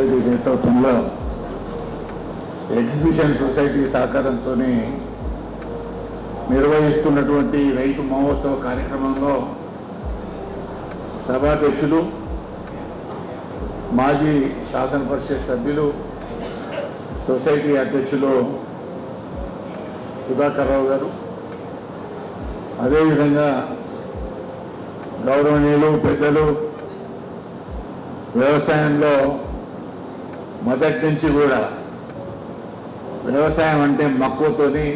Society నేతృత్వంలో exhibition society సహకారంతోనే నిర్వహిస్తున్నటువంటి రైతు మహోత్సవ కార్యక్రమంలో సభాధ్యక్షులు మాజీ శాసన పరిషత్ సభ్యులు సొసైటీ అధ్యక్షులు సుధాకర్ రావు గారు. అదేవిధంగా గౌరవనీయులు పెద్దలు వ్యవసాయంలో మొదటి నుంచి కూడా వ్యవసాయం అంటే మక్కువతోని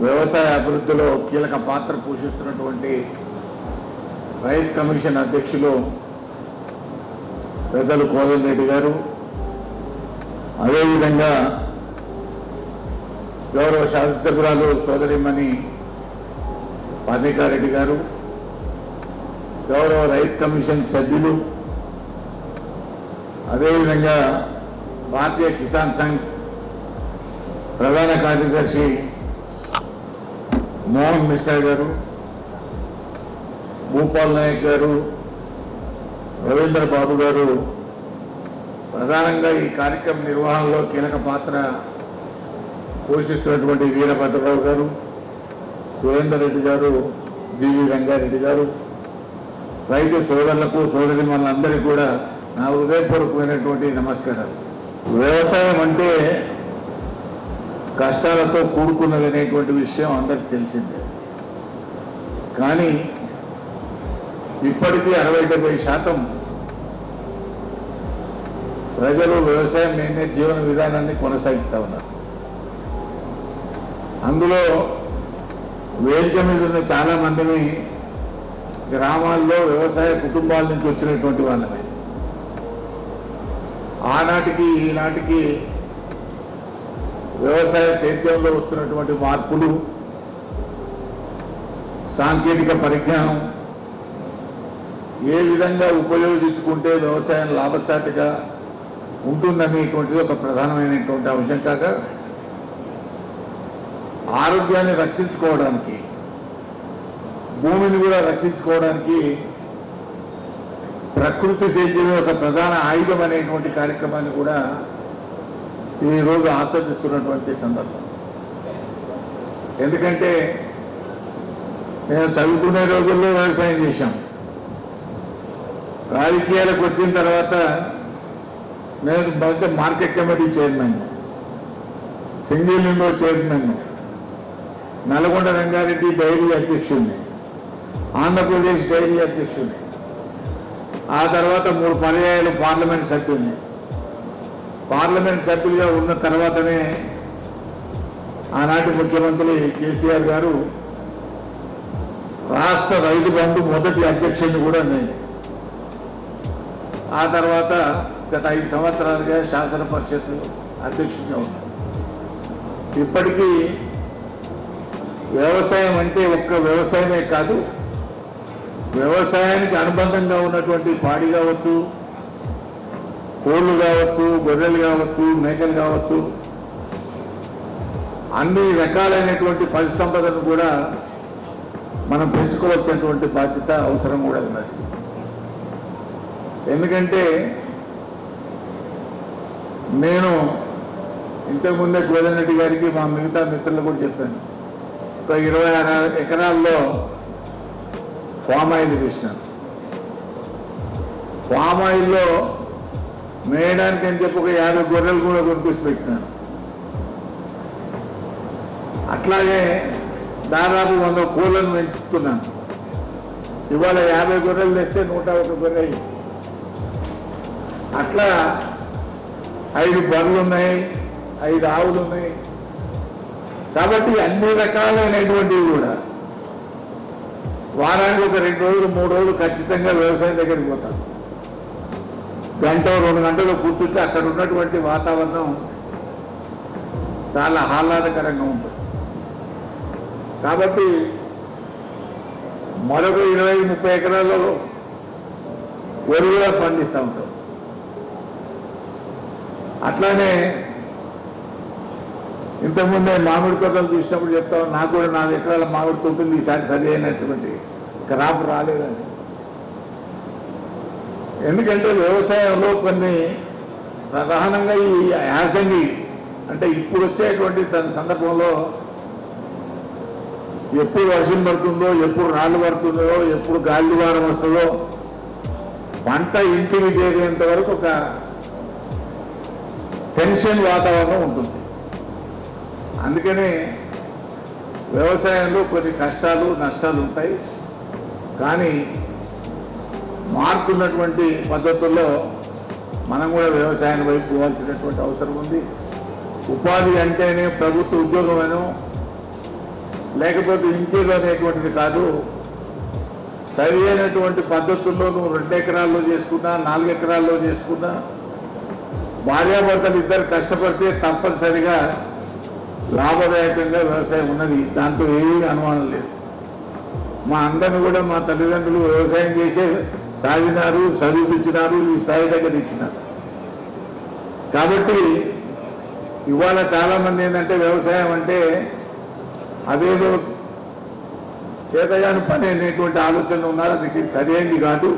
వ్యవసాయ అభివృద్ధిలో కీలక పాత్ర పోషిస్తున్నటువంటి రైతు కమిషన్ అధ్యక్షులు పెద్దలు కోదన్ రెడ్డి గారు. అదేవిధంగా గౌరవ శాసనసభ్యురాలు సోదరిమణి పర్ణికారెడ్డి గారు గౌరవ రైతు కమిషన్ సభ్యులు అదేవిధంగా భారతీయ కిసాన్ సంఘ్ ప్రధాన కార్యదర్శి మోహన్ మిశ్రా గారు భూపాల్ నాయక్ గారు రవీంద్ర బాబు గారు ప్రధానంగా ఈ కార్యక్రమ నిర్వహణలో కీలక పాత్ర పోషిస్తున్నటువంటి వీరభద్రరావు గారు సురేందర్ రెడ్డి గారు జీవి రంగారెడ్డి గారు రైతు సోదరులకు సోదరి మనందరికీ కూడా నా హృదయపూర్వకమైనటువంటి నమస్కారాలు. వ్యవసాయం అంటే కష్టాలతో కూడుకున్నది అనేటువంటి విషయం అందరికి తెలిసిందే. కానీ ఇప్పటికీ అరవై డెబ్బై శాతం ప్రజలు వ్యవసాయం నేనే జీవన విధానాన్ని కొనసాగిస్తూ ఉన్నారు. అందులో వేదిక మీద ఉన్న చాలా మందిని గ్రామాల్లో వ్యవసాయ కుటుంబాల నుంచి వచ్చినటువంటి వాళ్ళమే. ఆనాటికి ఈనాటికి వ్యవసాయ సేద్యంలో వస్తున్నటువంటి మార్పులు సాంకేతిక పరిజ్ఞానం ఏ విధంగా ఉపయోగించుకుంటే వ్యవసాయం లాభసాటిగా ఉంటుందనేటువంటిది ఒక ప్రధానమైనటువంటి అంశం కాక ఆరోగ్యాన్ని రక్షించుకోవడానికి భూమిని కూడా రక్షించుకోవడానికి ప్రకృతి సేద్యమే ఒక ప్రధాన ఆయుధం అనేటువంటి కార్యక్రమాన్ని కూడా ఈరోజు ఆస్వాదిస్తున్నటువంటి సందర్భం. ఎందుకంటే నేను చదువుకునే రోజుల్లో వ్యవసాయం చేశాం. రాజకీయాలకు వచ్చిన తర్వాత నేను మొదట market committee chairman single window chairman Nalgonda Rangareddy dairy అధ్యక్షుడిని ఆంధ్రప్రదేశ్ డైరీ అధ్యక్షుడిని ఆ తర్వాత మూడు పర్యాయాలు పార్లమెంట్ సభ్యుల్ని. పార్లమెంట్ సభ్యులుగా ఉన్న తర్వాతనే ఆనాటి ముఖ్యమంత్రి కేసీఆర్ గారు రాష్ట్ర రైతు బంధు మొదటి అధ్యక్షుడిని కూడా నేను ఆ తర్వాత గత ఐదు సంవత్సరాలుగా శాసన పరిషత్ అధ్యక్షుడిగా ఉన్నాను ఇప్పటికీ వ్యవసాయం అంటే ఒక్క వ్యవసాయమే కాదు వ్యవసాయానికి అనుబంధంగా ఉన్నటువంటి పాడి కావచ్చు కోళ్ళు కావచ్చు గొర్రెలు కావచ్చు మేకలు కావచ్చు అన్ని రకాలైనటువంటి పశు సంపదను కూడా మనం పెంచుకోవాల్సినటువంటి బాధ్యత అవసరం కూడా ఉన్నది. ఎందుకంటే నేను ఇంతకుముందే గోదన్ రెడ్డి గారికి మా మిగతా మిత్రులు కూడా చెప్పాను. ఒక ఇరవై ఆరు ఎకరాల్లో పామ్ ఆయిల్ వేసినాను పామ్ ఆయిల్లో మేయడానికి అని చెప్పి ఒక యాభై గొర్రెలు కూడా కొనుక్కొచ్చి పెట్టినాను. అట్లాగే దాదాపు వంద కోళ్ళను పెంచుతున్నాను ఇవాళ యాభై గొర్రెలు తెస్తే నూట ఒక గొర్రె అట్లా ఐదు బర్రెలు ఉన్నాయి ఐదు ఆవులు ఉన్నాయి కాబట్టి అన్ని రకాలైనటువంటివి కూడా వారానికి ఒక రెండు రోజులు మూడు రోజులు ఖచ్చితంగా వ్యవసాయం దగ్గరికి పోతాను గంట రెండు గంటలు కూర్చుంటే అక్కడ ఉన్నటువంటి వాతావరణం చాలా ఆహ్లాదకరంగా ఉంటుంది. కాబట్టి మరొక ఇరవై ముప్పై ఎకరాల్లో ఎరువుగా పండిస్తూ ఉంటాం అట్లానే ఇంతకుముందే మామిడి తోటలు చూసినప్పుడు చెప్తాం నాకు కూడా నాలుగు ఎకరాల మామిడి తోటలు ఈసారి సరి అయినటువంటి క్రాప్ రాలేదని ఎందుకంటే వ్యవసాయంలో కొన్ని ప్రధానంగా ఈ యాసంగి అంటే ఇప్పుడు వచ్చేటువంటి దాని సందర్భంలో ఎప్పుడు వర్షం పడుతుందో ఎప్పుడు రాళ్ళు పడుతుందో ఎప్పుడు గాలి వారం వస్తుందో పంట ఇంటికి చేరేంత వరకు ఒక టెన్షన్ వాతావరణం ఉంటుంది. అందుకనే వ్యవసాయంలో కొన్ని కష్టాలు నష్టాలు ఉంటాయి. కానీ మారుతున్నటువంటి పద్ధతుల్లో మనం కూడా వ్యవసాయాన్ని వైపు పోవాల్సినటువంటి అవసరం ఉంది. ఉపాధి అంటేనే ప్రభుత్వ ఉద్యోగమేనో లేకపోతే ఇంకేదో అనేటువంటిది కాదు. సరి అయినటువంటి పద్ధతుల్లో నువ్వు రెండు ఎకరాల్లో చేసుకున్నా నాలుగు ఎకరాల్లో చేసుకున్నా భార్యాభర్తలు ఇద్దరు కష్టపడితే తప్పనిసరిగా లాభదాయకంగా వ్యవసాయం ఉన్నది. దాంట్లో ఏమీ అనుమానం లేదు. మా అందరిని కూడా మా తల్లిదండ్రులు వ్యవసాయం చేసే సాగినారు చదివించినారు ఈ స్థాయి దగ్గర ఇచ్చినారు. కాబట్టి ఇవాళ చాలా మంది ఏంటంటే వ్యవసాయం అంటే అదేదో చేతగాని పని అనేటువంటి ఆలోచనలు ఉన్నారు. అది సరైనది కాదు.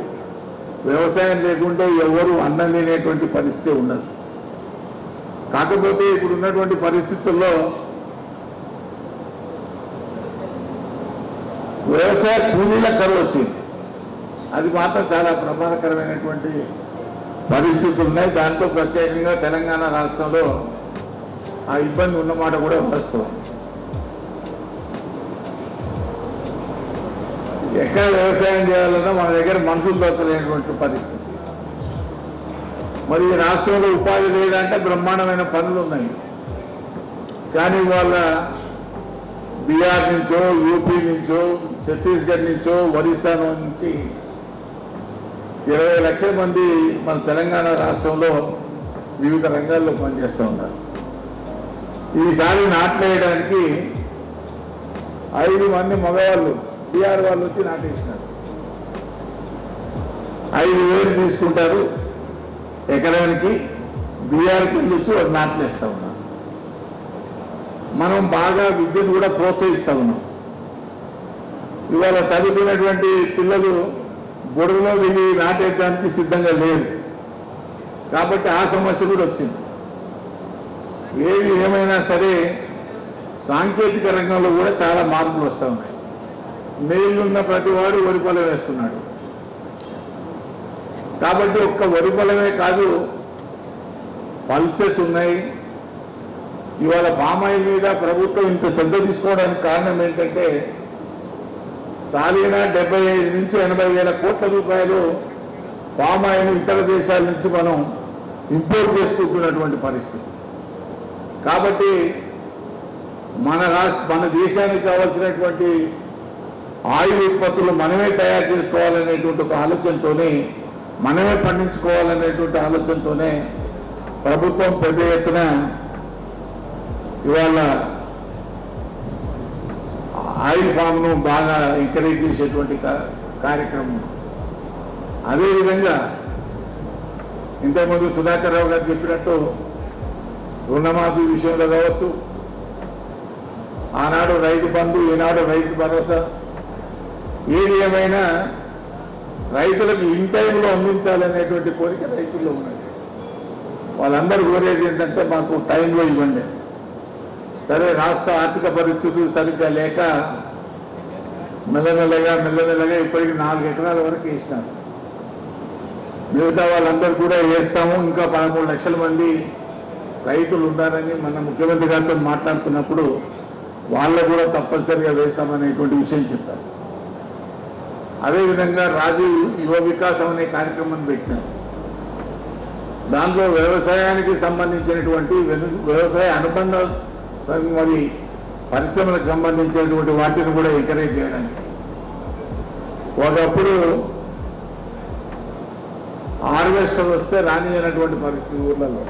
వ్యవసాయం లేకుంటే ఎవరు అన్నం తినేటువంటి పరిస్థితి ఉండదు. కాకపోతే ఇప్పుడు ఉన్నటువంటి పరిస్థితుల్లో వ్యవసాయ కూలీల కరువు వచ్చింది. అది మాత్రం చాలా ప్రమాదకరమైనటువంటి పరిస్థితులు ఉన్నాయి. దాంట్లో ప్రత్యేకంగా తెలంగాణ రాష్ట్రంలో ఆ ఇబ్బంది ఉన్నమాట కూడా వాస్తవం ఎక్కడ వ్యవసాయం చేయాలన్నా మన దగ్గర మనుషులు దొరకలేనటువంటి పరిస్థితి. మరి ఈ రాష్ట్రంలో ఉపాధి లేదంటే బ్రహ్మాండమైన పనులు ఉన్నాయి. కానీ వాళ్ళ బీహార్ నుంచో యూపీ నుంచో ఛత్తీస్గఢ్ నుంచో ఒరిస్సా నుంచి ఇరవై లక్షల మంది మన తెలంగాణ రాష్ట్రంలో వివిధ రంగాల్లో పనిచేస్తూ ఉన్నారు. ఈసారి నాట్లేయడానికి ఐదు మంది మగవాళ్ళు బీఆర్ వాళ్ళు వచ్చి నాటేసినారు. ఐదు వేలు తీసుకుంటారు ఎకరానికి బీఆర్ కింద వచ్చి వాడు నాట్లేస్తూ ఉన్నారు. మనం బాగా విద్యను కూడా ప్రోత్సహిస్తూ ఉన్నాం. ఇవాళ చదువుకున్నటువంటి పిల్లలు గొడవలో వెళ్ళి నాటేయడానికి సిద్ధంగా లేరు. కాబట్టి ఆ సమస్య కూడా వచ్చింది. ఏది ఏమైనా సరే సాంకేతిక రంగంలో కూడా చాలా మార్పులు వస్తూ ఉన్నాయి. మేలున్న ప్రతివాడు వరి పొలం వేస్తున్నాడు. కాబట్టి ఒక్క వరి పొలమే కాదు పల్సెస్ ఉన్నాయి. ఇవాళ పామాయిల్ మీద ప్రభుత్వం ఇంత శ్రద్ధ తీసుకోవడానికి కారణం ఏంటంటే సాలీనా డెబ్బై ఐదు నుంచి ఎనభై వేల కోట్ల రూపాయలు పామాయిల్ ఇతర దేశాల నుంచి మనం ఇంపోర్ట్ చేసుకుంటున్నటువంటి పరిస్థితి. కాబట్టి మన రాష్ట్ర మన దేశానికి కావాల్సినటువంటి ఆయిల్ ఉత్పత్తులు మనమే తయారు చేసుకోవాలనేటువంటి ఒక ఆలోచనతోనే మనమే పండించుకోవాలనేటువంటి ఆలోచనతోనే ప్రభుత్వం పెద్ద ఎత్తున ఇవాళ ఆయిల్ ఫామ్ను బాగా ఎంకరేజ్ చేసేటువంటి కార్యక్రమం. అదేవిధంగా ఇంతకుముందు సుధాకర్ రావు గారు చెప్పినట్టు రుణమాఫీ విషయంలో కావచ్చు ఆనాడు రైతు బంధు ఈనాడు రైతు భరోసా. ఏది ఏమైనా రైతులకు ఇన్ టైంలో అందించాలనేటువంటి కోరిక రైతుల్లో ఉన్నది. వాళ్ళందరూ కోరేది ఏంటంటే మాకు టైంలో ఇవ్వండి. సరే రాష్ట్ర ఆర్థిక పరిస్థితులు సరిగ్గా లేక మెల్లమెల్లగా మెల్లమెల్లగా ఇప్పటికి నాలుగు ఎకరాల వరకు వేసినారు. మిగతా వాళ్ళందరూ కూడా వేస్తాము. ఇంకా పదమూడు లక్షల మంది రైతులు ఉన్నారని మన ముఖ్యమంత్రి గారితో మాట్లాడుతున్నప్పుడు వాళ్ళు కూడా తప్పనిసరిగా వేస్తామనేటువంటి విషయం చెప్పారు. అదేవిధంగా రాజీవ్ యువ వికాసం అనే కార్యక్రమాన్ని పెట్టారు. దాంట్లో వ్యవసాయానికి సంబంధించినటువంటి వ్యవసాయ అనుబంధ సం- మరి పరిశ్రమలకు సంబంధించినటువంటి వాటిని కూడా ఎంకరేజ్ చేయడానికి. ఒకప్పుడు హార్వెస్టర్ వస్తే రానియనటువంటి పరిస్థితి ఊర్లలో.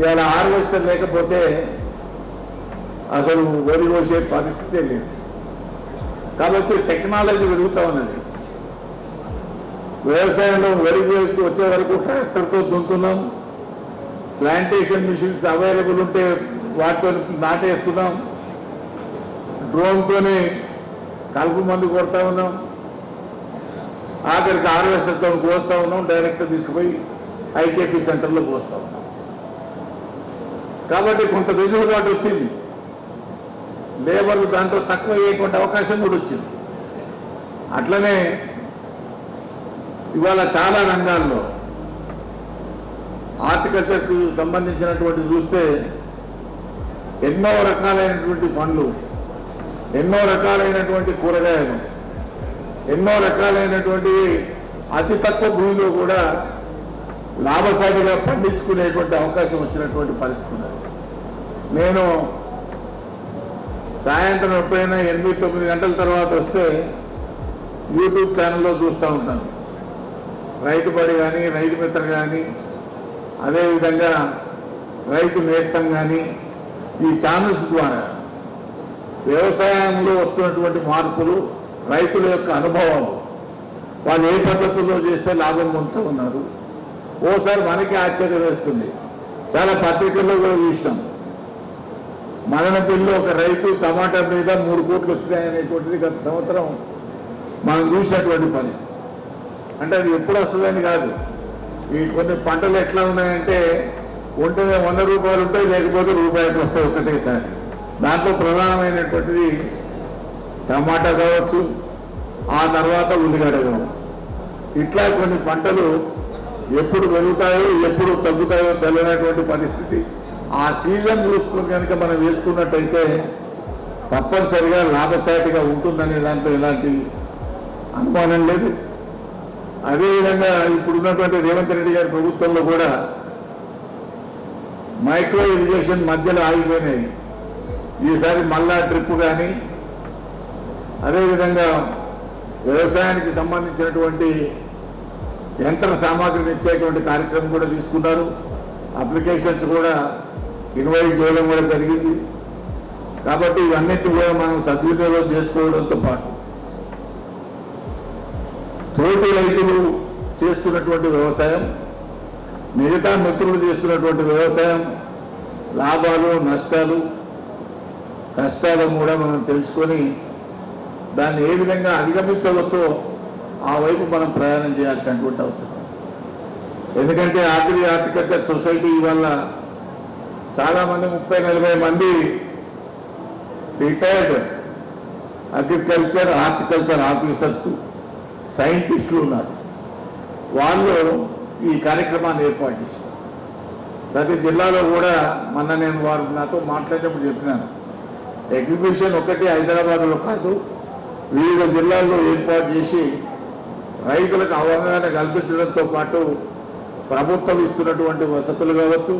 ఇవాళ హార్వెస్టర్ లేకపోతే అసలు వరి కోసే పరిస్థితే లేదు. కాబట్టి టెక్నాలజీ పెరుగుతూ ఉన్నది. వ్యవసాయంలో వరి వచ్చే వరకు ట్రాక్టర్తో దున్నుతున్నాం. ప్లాంటేషన్ మిషన్స్ అవైలబుల్ ఉంటే వాటితో నాటేస్తున్నాం డ్రోన్తోనే కలుపు మందు కొడతా ఉన్నాం. ఆఖరికి హార్వెస్టర్తో కోస్తా ఉన్నాం డైరెక్ట్ తీసుకుపోయి ఐకేపీ సెంటర్లో కోస్తా ఉన్నాం. కాబట్టి కొంత వెసులుబాటు వచ్చింది. లేబర్లు దాంట్లో తక్కువ వేయకుండా అవకాశం కూడా వచ్చింది. అట్లనే ఇవాళ చాలా రంగాల్లో హార్టికల్చర్కు సంబంధించినటువంటి చూస్తే ఎన్నో రకాలైనటువంటి పండ్లు ఎన్నో రకాలైనటువంటి కూరగాయలు ఎన్నో రకాలైనటువంటి అతి తక్కువ భూమిలో కూడా లాభసాటిగా పండించుకునేటువంటి అవకాశం వచ్చినటువంటి పరిస్థితి నేను సాయంత్రం ఎప్పుడైనా ఎనిమిది తొమ్మిది గంటల తర్వాత వస్తే యూట్యూబ్ ఛానల్లో చూస్తూ ఉంటాను. రైతు బడి కానీ రైతు మిత్ర కానీ అదేవిధంగా రైతు నేస్తం కానీ ఈ ఛానల్స్ ద్వారా వ్యవసాయంలో వస్తున్నటువంటి మార్పులు రైతుల యొక్క అనుభవం వాళ్ళు ఏ పద్ధతుల్లో చేస్తే లాభం పొందుతూ ఉన్నారు? ఓసారి మనకి ఆశ్చర్యం వేస్తుంది. చాలా పత్రికల్లో కూడా చూసినాం. మదనపల్లిలో ఒక రైతు టమాటా మీద మూడు కోట్లు వచ్చినాయనేటువంటిది గత సంవత్సరం మనం చూసినటువంటి పరిస్థితి. అంటే అది ఎప్పుడు వస్తుందని కాదు. ఈ కొన్ని పంటలు ఎట్లా ఉన్నాయంటే ఉంటే వంద రూపాయలు ఉంటాయి లేకపోతే రూపాయలకు వస్తాయి ఒకటేసారి దాంట్లో ప్రధానమైనటువంటిది టమాటా కావచ్చు ఆ తర్వాత ఉల్లిగడ్డ కావచ్చు. ఇట్లా కొన్ని పంటలు ఎప్పుడు పెరుగుతాయో ఎప్పుడు తగ్గుతాయో తెలియనటువంటి పరిస్థితి. ఆ సీజన్ చూసుకుని కనుక మనం వేసుకున్నట్టయితే తప్పనిసరిగా లాభసాటిగా ఉంటుందనే దాంట్లో ఎలాంటి అనుమానం లేదు. అదేవిధంగా ఇప్పుడున్నటువంటి రేవంత్ రెడ్డి గారి ప్రభుత్వంలో కూడా మైక్రో ఇరిగేషన్ మధ్యలో ఆగిపోయినాయి. ఈసారి మళ్ళా ట్రిప్ కానీ అదేవిధంగా వ్యవసాయానికి సంబంధించినటువంటి యంత్ర సామాగ్రిని ఇచ్చేటువంటి కార్యక్రమం కూడా తీసుకున్నారు. అప్లికేషన్స్ కూడా ఇన్వైట్ చేయడం కూడా జరిగింది. కాబట్టి ఇవన్నిటి కూడా మనం సద్వినియోగం చేసుకోవడంతో పాటు తోటి రైతులు చేస్తున్నటువంటి వ్యవసాయం మిగతా మిత్రులు చేస్తున్నటువంటి వ్యవసాయం లాభాలు నష్టాలు కష్టాలు కూడా మనం తెలుసుకొని దాన్ని ఏ విధంగా అధిగమించవచ్చో ఆ వైపు మనం ప్రయాణం చేయాల్సినటువంటి అవసరం. ఎందుకంటే ఆగ్రి హార్టికల్చర్ సొసైటీ వల్ల చాలామంది ముప్పై నలభై మంది రిటైర్డ్ అగ్రికల్చర్ హార్టికల్చర్ ఆఫీసర్స్ సైంటిస్టులు ఉన్నారు. వాళ్ళు ఈ కార్యక్రమాన్ని ఏర్పాటు చేశారు. ప్రతి జిల్లాలో కూడా మొన్న నేను వారు నాతో మాట్లాడినప్పుడు చెప్పినాను. ఎగ్జిబిషన్ ఒకటి హైదరాబాద్లో కాదు వివిధ జిల్లాల్లో ఏర్పాటు చేసి రైతులకు అవగాహన కల్పించడంతో పాటు ప్రభుత్వం ఇస్తున్నటువంటి వసతులు కావచ్చు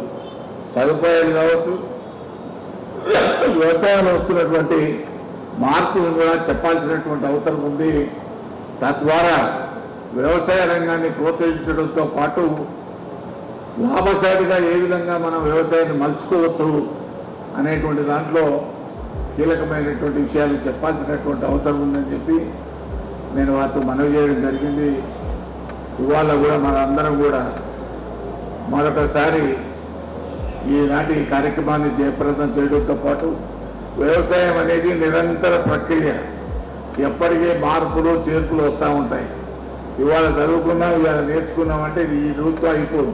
సదుపాయాలు కావచ్చు వ్యవసాయంలో వస్తున్నటువంటి మార్పులను కూడా చెప్పాల్సినటువంటి అవసరం ఉంది. తద్వారా వ్యవసాయ రంగాన్ని ప్రోత్సహించడంతో పాటు లాభసాటిగా ఏ విధంగా మనం వ్యవసాయాన్ని మలుచుకోవచ్చు అనేటువంటి దాంట్లో కీలకమైనటువంటి విషయాలు చెప్పాల్సినటువంటి అవసరం ఉందని చెప్పి నేను వారితో మనవి చేయడం జరిగింది. ఇవాళ కూడా మన అందరం కూడా మరొకసారి ఈనాటి కార్యక్రమాన్ని జయప్రదం చేయడంతో పాటు వ్యవసాయం అనేది నిరంతర ప్రక్రియ. ఎప్పటికీ మార్పులు చేర్పులు వస్తూ ఉంటాయి. ఇవాళ చదువుకున్నాం ఇవాళ నేర్చుకున్నాం అంటే ఇది ఈ రోజుతో అయిపోదు.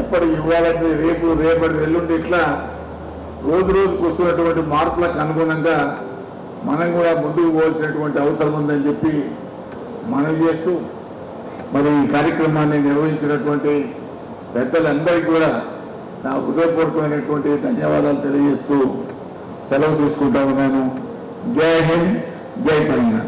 ఎప్పటి ఇవాళ రేపు రేపటి ఎల్లుండి ఇట్లా రోజు రోజుకు వస్తున్నటువంటి మార్పులకు అనుగుణంగా మనం కూడా ముందుకు పోవాల్సినటువంటి అవసరం ఉందని చెప్పి మనం చేస్తూ మరి ఈ కార్యక్రమాన్ని నిర్వహించినటువంటి పెద్దలందరికీ కూడా నా హృదయపూర్వకమైనటువంటి ధన్యవాదాలు తెలియజేస్తూ సెలవు తీసుకుంటా ఉన్నాను. జై హింద్ జై తెలంగాణ.